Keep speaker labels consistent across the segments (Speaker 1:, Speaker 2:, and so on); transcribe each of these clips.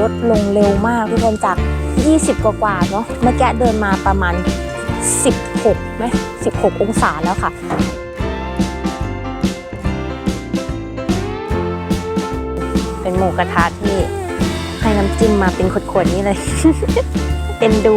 Speaker 1: ลดลงเร็วมากทุกคนจาก 20 กว่ากว่าเนาะเมื่อกี้เดินมาประมาณ 16ไหม16 องศาแล้วค่ะเป็นหมูกระทะที่ให้น้ำจิ้มมาเป็นขวดๆนี้เลย เป็นดู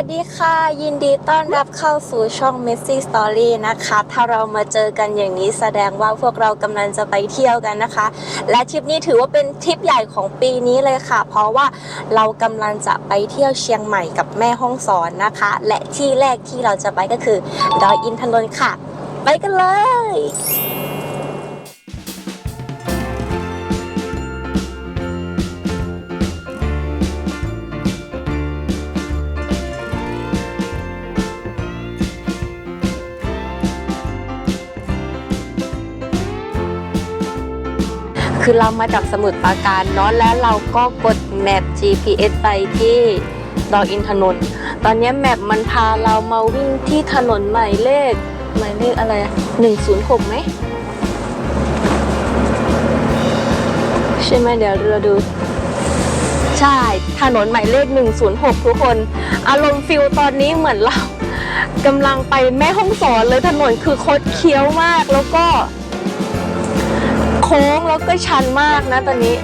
Speaker 1: วัสดีค่ะ ยินดีต้อนรับเข้าสู่ช่อง Messy Story นะคะ ถ้าเรามาเจอกันอย่างนี้แสดงว่าพวกเรากำลังจะไปเที่ยวกันนะคะ และทริปนี้ถือว่าเป็นทริปใหญ่ของปีนี้เลยค่ะ เพราะว่าเรากำลังจะไปเที่ยวเชียงใหม่กับแม่ห้องสอนนะคะ และที่แรกที่เราจะไปก็คือดอยอินทนนท์ค่ะ ไปกันเลย คือเรามาจากสมุทรปราการเนาะแล้วเราก็กดแมป GPS ไปที่ดอยอินทนนท์ตอนนี้แมปมันพาเรามาวิ่งที่ถนนหมายเลขหมายเลขอะไรหนึ่งศูนย์หกไหมใช่ไหมเดี๋ยวเราดู ใช่ ถนนหมายเลข 106 ทุกคน อารมณ์ฟิลตอนนี้เหมือนเรากำลังไปแม่ห้องสอนเลยถนนคือคดเคี้ยวมากแล้วก็ ค้งแล้วก็ชันมากนะตอนนี้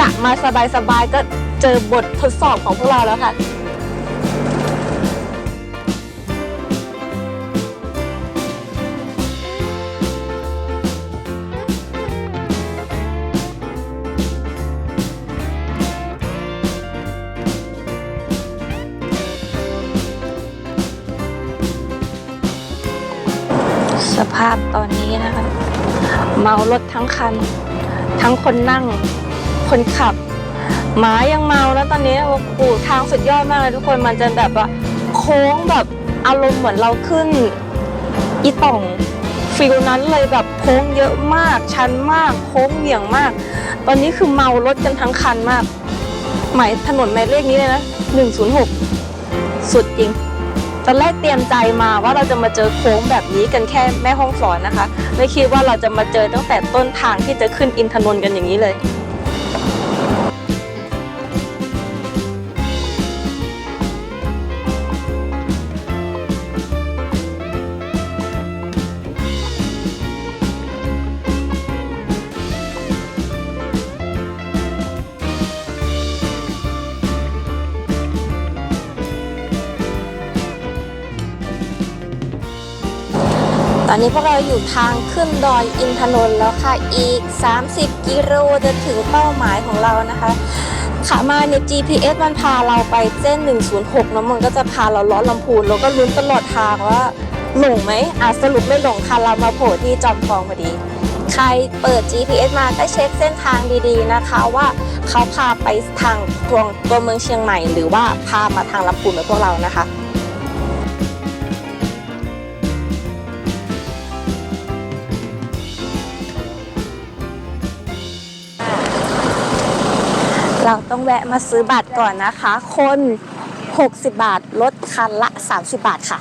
Speaker 1: กะมาสบายๆก็เจอบททดสอบของพวกเราแล้วค่ะสภาพตอนนี้นะคะ เมารถทั้งคัน ทั้งคนนั่ง คนขับ หมายังเมาแล้วตอนนี้โอ้โหทางสุดยอดมากเลยทุกคนมันจะแบบว่าโค้งแบบอารมณ์เหมือนเราขึ้น อีต่องฟิลนั้นเลยแบบโค้งเยอะมาก ชันมาก โค้งเหวี่ยงมาก ตอนนี้คือเมารถกันทั้งคันมาก หมายถนนหมายเลขนี้เลยนะ106 สุดจริง ตอนแรกเตรียมใจมาว่าเราจะมาเจอโค้งแบบนี้กันแค่แม่ห้องสอนนะคะ ไม่คิดว่าเราจะมาเจอตั้งแต่ต้นทางที่จะขึ้นอินทนนท์กันอย่างนี้เลย ตอนนี้พวกเราอยู่ทางขึ้นดอยอินทนนท์แล้วค่ะ อีก 30 กิโลจะถึงเป้าหมายของเรานะคะขามาเนี่ย GPS มันพาเราไปเส้น 106แล้วมันก็จะพาเราล้อลำพูน แล้วก็ลุ้นตลอดทางว่าหลงไหมอะสรุปไม่หลงค่ะเรามาโผล่ที่จอมทองพอดี ใครเปิด GPS มาก็เช็คเส้นทางดีๆนะคะว่าเขาพาไปทางตัวตัวเมืองเชียงใหม่ หรือว่าพามาทางลำพูนเหมือนพวกเรานะคะ เราต้องแวะมาซื้อบัตรก่อนนะคะ คน 60 บาทลดคันละ 30 บาทค่ะ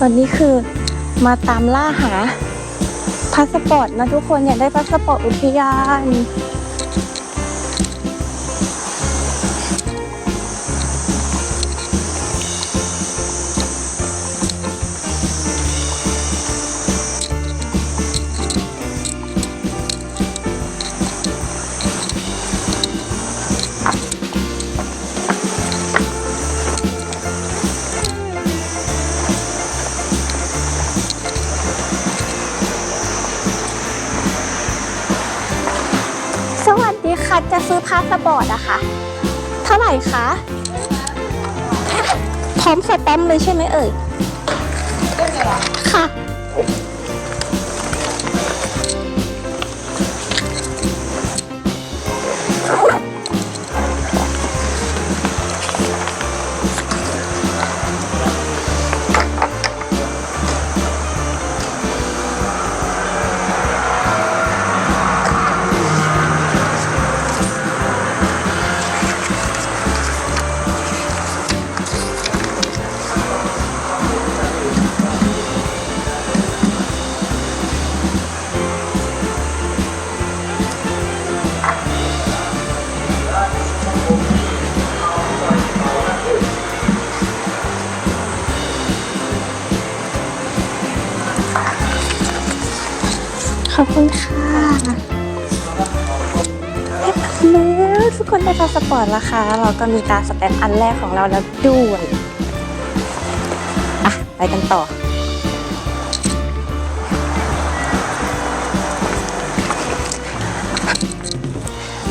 Speaker 1: ตอนนี้คือมาตามล่าหา พาสปอร์ตนะทุกคนอยากได้พาสปอร์ตอุทยาน จะซื้อพาสปอร์ตอะคะเท่าไหร่คะ พร้อมสแตมป์เลยใช่ไหมเอ่ยาสปอร์ตแล้วค่ะเราก็มีตาสแตมป์อันแรกของเราแล้วด้วยอะไปกันต่อ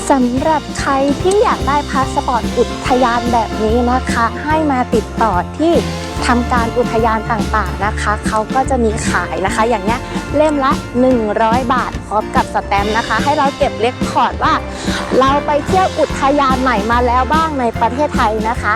Speaker 1: สำหรับใครที่อยากได้พาสปอร์ตอุทยานแบบนี้นะคะ ให้มาติดต่อที่ ทำการอุทยานต่างๆนะคะ เขาก็จะมีขายนะคะ อย่างเงี้ยเล่มละ 100 บาทพร้อมกับสแตมป์นะคะ ให้เราเก็บเลคคอร์ดว่า เราไปเที่ยวอุทยานไหนมาแล้วบ้างในประเทศไทยนะคะ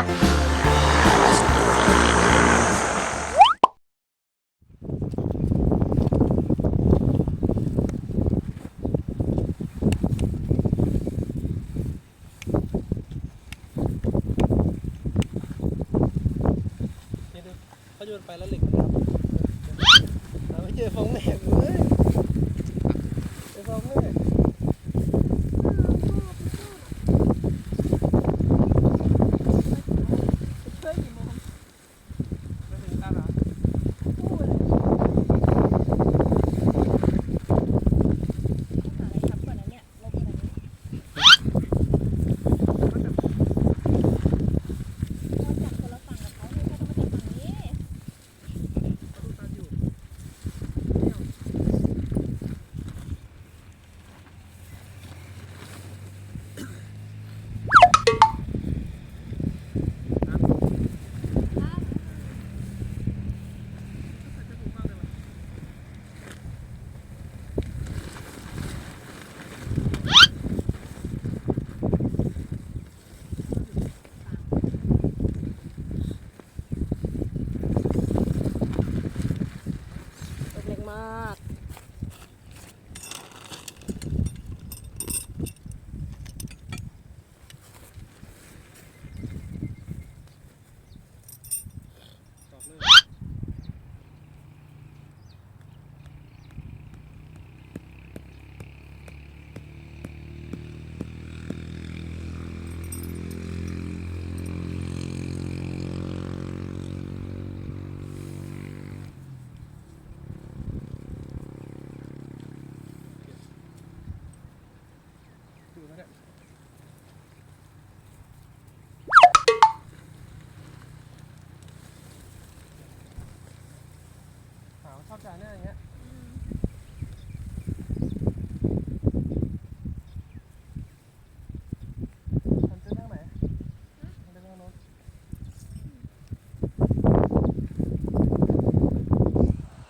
Speaker 2: ขาจานเนี่ยอย่างเงี้ย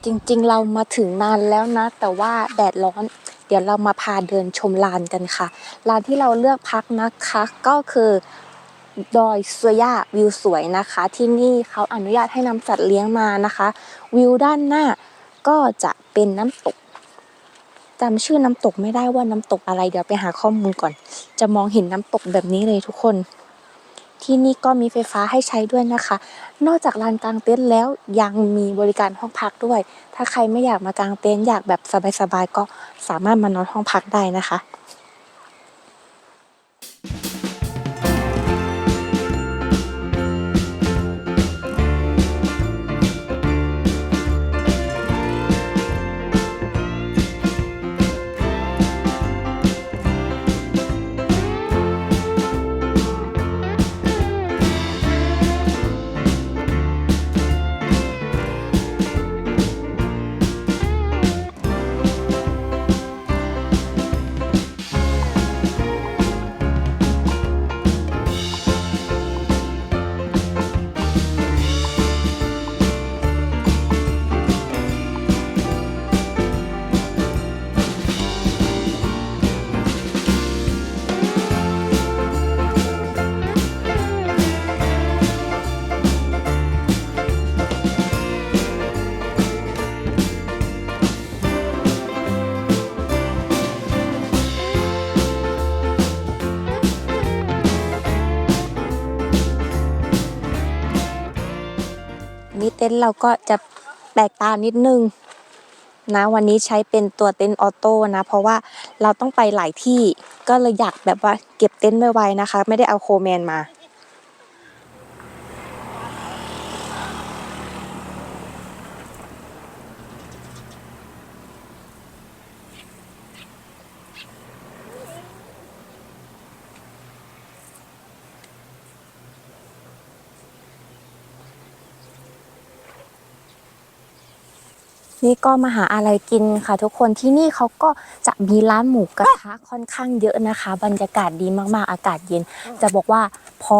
Speaker 1: จริงๆ เรามาถึงนานแล้วนะ แต่ว่าแดดร้อน เดี๋ยวเรามาพาเดินชมลานกันค่ะ ลานที่เราเลือกพักนะคะ ก็คือ ดอยสวยาวิวสวยนะคะ ที่นี่เขาอนุญาตให้นำสัตว์เลี้ยงมานะคะ วิวด้านหน้าก็จะเป็นน้ำตกจำชื่อน้ำตกไม่ได้ว่าน้ำตกอะไรเดี๋ยวไปหาข้อมูลก่อน จะมองเห็นน้ำตกแบบนี้เลยทุกคน ที่นี่ก็มีไฟฟ้าให้ใช้ด้วยนะคะ นอกจากลานกลางเต็นท์แล้วยังมีบริการห้องพักด้วย ถ้าใครไม่อยากมากลางเต็นท์อยากแบบสบายๆก็สามารถมานอนห้องพักได้นะคะ นี้เต็นท์เราก็จะแปลกตานิดนึงนะวันนี้ใช้เป็นตัวเต็นท์ออโต้นะ เพราะว่าเราต้องไปหลายที่ก็เลยอยากแบบว่าเก็บเต็นท์ไว้ๆนะคะ ไม่ได้เอาโคแมนมา นี่ก็มาหาอะไรกินค่ะ ทุกคนที่นี่เขาก็จะมีร้านหมูกระทะค่อนข้างเยอะนะคะ บรรยากาศดีมากๆ อากาศเย็น จะบอกว่าพอ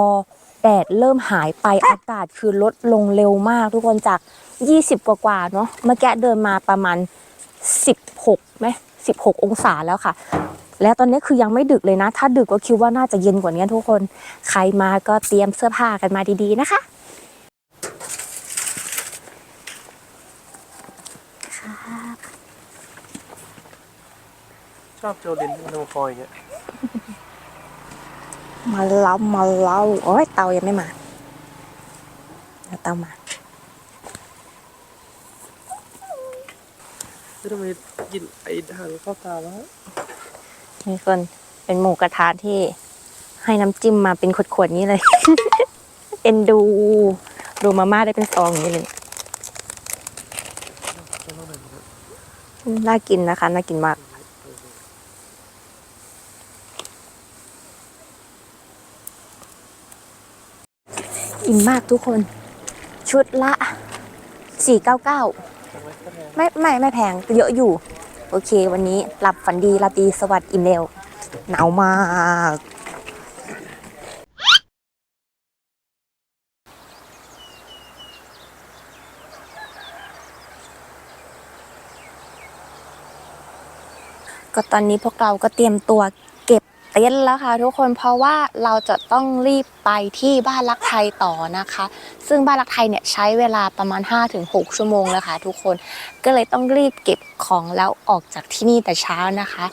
Speaker 1: แดดเริ่มหายไปอากาศคือลดลงเร็วมาก ทุกคนจาก 20 กว่าๆเนาะเมื่อกี้เดินมาประมาณ 16ไหม16 องศาแล้วค่ะ แล้วตอนนี้คือยังไม่ดึกเลยนะ ถ้าดึกก็คิดว่าน่าจะเย็นกว่านี้ทุกคน ใครมาก็เตรียมเสื้อผ้ากันมาดีๆนะคะ
Speaker 2: ชอบโจลินโนฟอยอย่างเงี้ย
Speaker 1: มาเล่ามาเล่าโอ้ยเตายังไม่มาเดี๋ยวเตามา
Speaker 2: แล้วทำไมกินไอ้ทางเข้าตาวะ
Speaker 1: นี่คนเป็นหมูกระทะที่ให้น้ำจิ้มมาเป็นขวดๆนี้เลย เอ็นดู ดูมาม่าได้เป็นซองอย่างนี้เลย น่ากินนะคะ น่ากินมาก อิ่มมากทุกคน ชุดละ 499 ไม่ไม่ไม่แพงเยอะอยู่ โอเค วันนี้หลับฝันดีราตรีสวัสดิ์อิ่มเร็ว หนาวมาก ก็ตอนนี้พวกเราก็เตรียมตัวเก็บเต็นท์แล้วค่ะทุกคนเพราะว่าเราจะต้องรีบไปที่บ้านรักไทยต่อนะคะ ซึ่งบ้านรักไทยเนี่ยใช้เวลาประมาณ 5-6 ชั่วโมงแล้วค่ะทุกคนก็เลยต้องรีบเก็บของแล้วออกจากที่นี่แต่เช้านะคะ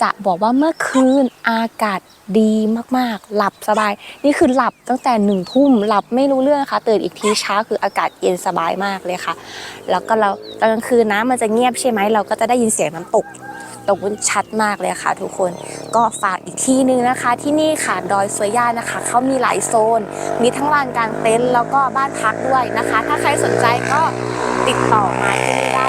Speaker 1: จะบอกว่าเมื่อคืนอากาศดีมากๆ หลับสบาย นี่คือหลับตั้งแต่หนึ่งทุ่มหลับไม่รู้เรื่องค่ะตื่นอีกทีเช้าคืออากาศเย็นสบายมากเลยค่ะ แล้วก็เราตอนกลางคืนน้ำมันจะเงียบใช่ไหมเราก็จะได้ยินเสียงน้ำตก ตกุ้นชัดมากเลยค่ะทุกคน ก็ฝากอีกที่นึงนะคะ ที่นี่ค่ะดอยสวยย่านะคะเขามีหลายโซน มีทั้งลานกลางเต็นท์แล้วก็บ้านพักด้วยนะคะ ถ้าใครสนใจก็ติดต่อมาที่นี่ได้